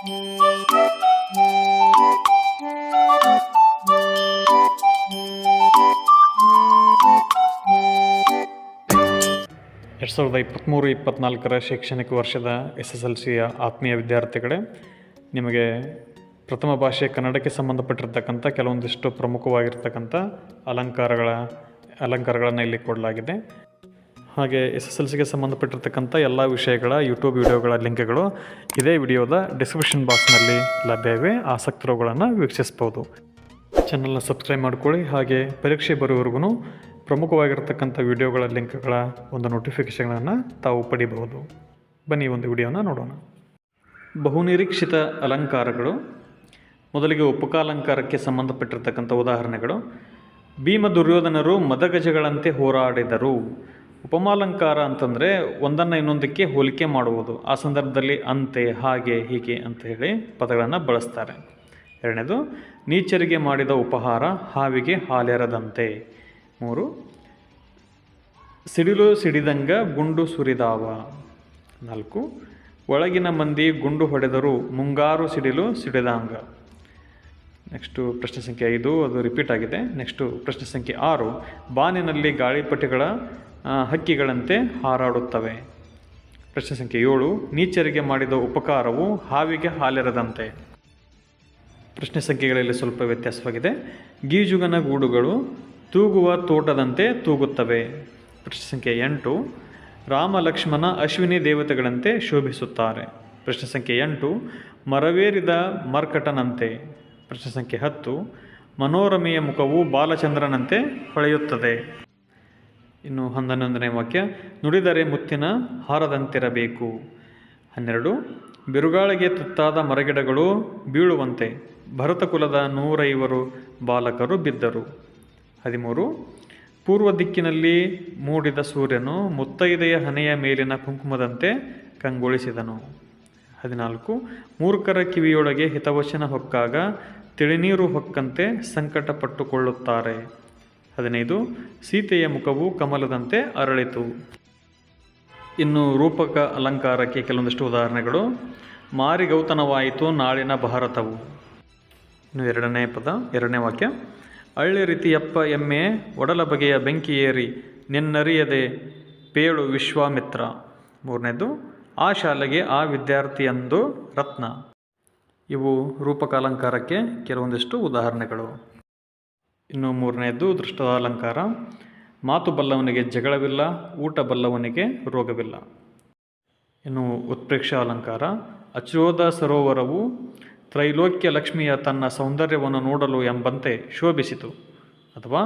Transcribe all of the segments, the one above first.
ಎರಡು ಸಾವಿರದ ಇಪ್ಪತ್ತ್ಮೂರು ಇಪ್ಪತ್ತ್ನಾಲ್ಕರ ಶೈಕ್ಷಣಿಕ ವರ್ಷದ ಎಸ್ ಎಸ್ ಎಲ್ ಸಿಯ ಆತ್ಮೀಯ ವಿದ್ಯಾರ್ಥಿಗಳೇ, ನಿಮಗೆ ಪ್ರಥಮ ಭಾಷೆ ಕನ್ನಡಕ್ಕೆ ಸಂಬಂಧಪಟ್ಟಿರ್ತಕ್ಕಂಥ ಕೆಲವೊಂದಿಷ್ಟು ಪ್ರಮುಖವಾಗಿರ್ತಕ್ಕಂಥ ಅಲಂಕಾರಗಳ, ಅಲಂಕಾರಗಳನ್ನು ಇಲ್ಲಿ ಕೊಡಲಾಗಿದೆ. ಹಾಗೆ ಎಸ್ ಎಸ್ ಎಲ್ ಸಿಗೆ ಸಂಬಂಧಪಟ್ಟಿರ್ತಕ್ಕಂಥ ಎಲ್ಲ ವಿಷಯಗಳ ಯೂಟ್ಯೂಬ್ ವಿಡಿಯೋಗಳ ಲಿಂಕ್ಗಳು ಇದೇ ವಿಡಿಯೋದ ಡಿಸ್ಕ್ರಿಪ್ಷನ್ ಬಾಕ್ಸ್ನಲ್ಲಿ ಲಭ್ಯವಿವೆ ಆಸಕ್ತರುಗಳನ್ನು ವೀಕ್ಷಿಸ್ಬೋದು ಚಾನಲ್ನ ಸಬ್ಸ್ಕ್ರೈಬ್ ಮಾಡ್ಕೊಳ್ಳಿ. ಹಾಗೆ ಪರೀಕ್ಷೆ ಬರುವವರೆಗೂ ಪ್ರಮುಖವಾಗಿರ್ತಕ್ಕಂಥ ವಿಡಿಯೋಗಳ ಲಿಂಕ್ಗಳ ಒಂದು ನೋಟಿಫಿಕೇಷನ್ಗಳನ್ನು ತಾವು ಪಡಿಬಹುದು. ಬನ್ನಿ ಒಂದು ವಿಡಿಯೋನ ನೋಡೋಣ. ಬಹುನಿರೀಕ್ಷಿತ ಅಲಂಕಾರಗಳು. ಮೊದಲಿಗೆ ಉಪಕಾಲಂಕಾರಕ್ಕೆ ಸಂಬಂಧಪಟ್ಟಿರ್ತಕ್ಕಂಥ ಉದಾಹರಣೆಗಳು. ಭೀಮ ದುರ್ಯೋಧನರು ಮದಗಜಗಳಂತೆ ಹೋರಾಡಿದರು. ಉಪಮಾಲಂಕಾರ ಅಂತಂದರೆ ಒಂದನ್ನು ಇನ್ನೊಂದಕ್ಕೆ ಹೋಲಿಕೆ ಮಾಡುವುದು. ಆ ಸಂದರ್ಭದಲ್ಲಿ ಅಂತೆ, ಹಾಗೆ, ಹೀಗೆ ಅಂತ ಹೇಳಿ ಪದಗಳನ್ನು ಬಳಸ್ತಾರೆ. ಎರಡನೇದು, ನೀಚರಿಗೆ ಮಾಡಿದ ಉಪಹಾರ ಹಾವಿಗೆ ಹಾಲೆರದಂತೆ. ಮೂರು, ಸಿಡಿಲು ಸಿಡಿದಂಗ ಗುಂಡು ಸುರಿದಾವ. ನಾಲ್ಕು, ಒಳಗಿನ ಮಂದಿ ಗುಂಡು ಹೊಡೆದರು ಮುಂಗಾರು ಸಿಡಿಲು ಸಿಡಿದಾಂಗ. ನೆಕ್ಸ್ಟು ಪ್ರಶ್ನೆ ಸಂಖ್ಯೆ ಐದು, ಅದು ರಿಪೀಟ್ ಆಗಿದೆ. ನೆಕ್ಸ್ಟು ಪ್ರಶ್ನೆ ಸಂಖ್ಯೆ ಆರು, ಬಾನಿನಲ್ಲಿ ಗಾಳಿಪಟಗಳ ಹಕ್ಕಿಗಳಂತೆ ಹಾರಾಡುತ್ತವೆ. ಪ್ರಶ್ನೆ ಸಂಖ್ಯೆ ಏಳು, ನೀಚರಿಗೆ ಮಾಡಿದ ಉಪಕಾರವು ಹಾವಿಗೆ ಹಾಲೆರದಂತೆ. ಪ್ರಶ್ನೆ ಸಂಖ್ಯೆಗಳಲ್ಲಿ ಸ್ವಲ್ಪ ವ್ಯತ್ಯಾಸವಾಗಿದೆ. ಗೀಜುಗನ ಗೂಡುಗಳು ತೂಗುವ ತೋಟದಂತೆ ತೂಗುತ್ತವೆ. ಪ್ರಶ್ನೆ ಸಂಖ್ಯೆ ಎಂಟು, ರಾಮ ಲಕ್ಷ್ಮಣ ಅಶ್ವಿನಿ ದೇವತೆಗಳಂತೆ ಶೋಭಿಸುತ್ತಾರೆ. ಪ್ರಶ್ನೆ ಸಂಖ್ಯೆ ಎಂಟು, ಮರವೇರಿದ ಮರ್ಕಟನಂತೆ. ಪ್ರಶ್ನೆ ಸಂಖ್ಯೆ ಹತ್ತು, ಮನೋರಮೆಯ ಮುಖವು ಬಾಲಚಂದ್ರನಂತೆ ಹೊಳೆಯುತ್ತದೆ. ಇನ್ನು ಹನ್ನೊಂದನೇ ವಾಕ್ಯ, ನುಡಿದರೆ ಮುತ್ತಿನ ಹಾರದಂತಿರಬೇಕು. ಹನ್ನೆರಡು, ಬಿರುಗಾಳಿಗೆ ತುತ್ತಾದ ಮರಗಿಡಗಳು ಬೀಳುವಂತೆ, ಭರತಕುಲದ ನೂರೈವರು ಬಾಲಕರು ಬಿದ್ದರು. ಹದಿಮೂರು, ಪೂರ್ವ ದಿಕ್ಕಿನಲ್ಲಿ ಮೂಡಿದ ಸೂರ್ಯನು ಮುತ್ತೈದೆಯ ಹನೆಯ ಮೇಲಿನ ಕುಂಕುಮದಂತೆ ಕಂಗೊಳಿಸಿದನು. ಹದಿನಾಲ್ಕು, ಮೂರ್ಖರ ಕಿವಿಯೊಳಗೆ ಹಿತವಚನ ಹೊಕ್ಕಾಗ ತಿಳಿನೀರು ಹೊಕ್ಕಂತೆ ಸಂಕಟ ಪಟ್ಟುಕೊಳ್ಳುತ್ತಾರೆ ಹದಿನೈದು, ಸೀತೆಯ ಮುಖವು ಕಮಲದಂತೆ ಅರಳಿತು. ಇನ್ನು ರೂಪಕ ಅಲಂಕಾರಕ್ಕೆ ಕೆಲವೊಂದಿಷ್ಟು ಉದಾಹರಣೆಗಳು. ಮಾರಿಗೌತನವಾಯಿತು ನಾಳಿನ ಭಾರತವು. ಇನ್ನು ಎರಡನೇ ಪದ, ಎರಡನೇ ವಾಕ್ಯ. ಹಳ್ಳಿ ರೀತಿಯಪ್ಪ ಎಮ್ಮೆ, ಒಡಲ ಬಗೆಯ ಬೆಂಕಿ ಏರಿ, ನಿನ್ನರಿಯದೆ ಪೇಳು ವಿಶ್ವಾಮಿತ್ರ. ಮೂರನೇದು, ಆ ಶಾಲೆಗೆ ಆ ವಿದ್ಯಾರ್ಥಿಯಂದು ರತ್ನ. ಇವು ರೂಪಕ ಅಲಂಕಾರಕ್ಕೆ ಕೆಲವೊಂದಿಷ್ಟು ಉದಾಹರಣೆಗಳು. ಇನ್ನು ಮೂರನೆಯದ್ದು ದೃಷ್ಟದ ಅಲಂಕಾರ ಮಾತು ಬಲ್ಲವನಿಗೆ ಜಗಳವಿಲ್ಲ, ಊಟ ಬಲ್ಲವನಿಗೆ ರೋಗವಿಲ್ಲ. ಇನ್ನು ಉತ್ಪ್ರೇಕ್ಷ ಅಲಂಕಾರ. ಅಚೋದ ಸರೋವರವು ತ್ರೈಲೋಕ್ಯ ಲಕ್ಷ್ಮಿಯ ತನ್ನ ಸೌಂದರ್ಯವನ್ನು ನೋಡಲು ಎಂಬಂತೆ ಶೋಭಿಸಿತು. ಅಥವಾ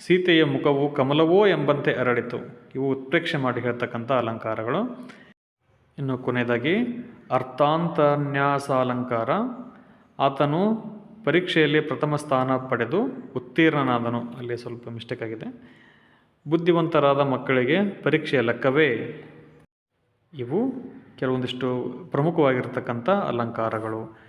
ಸೀತೆಯ ಮುಖವು ಕಮಲವೋ ಎಂಬಂತೆ ಅರಳಿತು. ಇವು ಉತ್ಪ್ರೇಕ್ಷೆ ಮಾಡಿ ಹೇಳ್ತಕ್ಕಂಥ ಅಲಂಕಾರಗಳು. ಇನ್ನು ಕೊನೆಯದಾಗಿ ಅರ್ಥಾಂತನ್ಯಾಸಾಲಂಕಾರ. ಆತನು ಪರೀಕ್ಷೆಯಲ್ಲಿ ಪ್ರಥಮ ಸ್ಥಾನ ಪಡೆದು ಉತ್ತೀರ್ಣನಾದನು. ಅಲ್ಲಿ ಸ್ವಲ್ಪ ಮಿಸ್ಟೇಕ್ ಆಗಿದೆ. ಬುದ್ಧಿವಂತರಾದ ಮಕ್ಕಳಿಗೆ ಪರೀಕ್ಷೆಯ ಲೆಕ್ಕವೇ ಇವು. ಕೆಲವೊಂದಿಷ್ಟು ಪ್ರಮುಖವಾಗಿರ್ತಕ್ಕಂಥ ಅಲಂಕಾರಗಳು.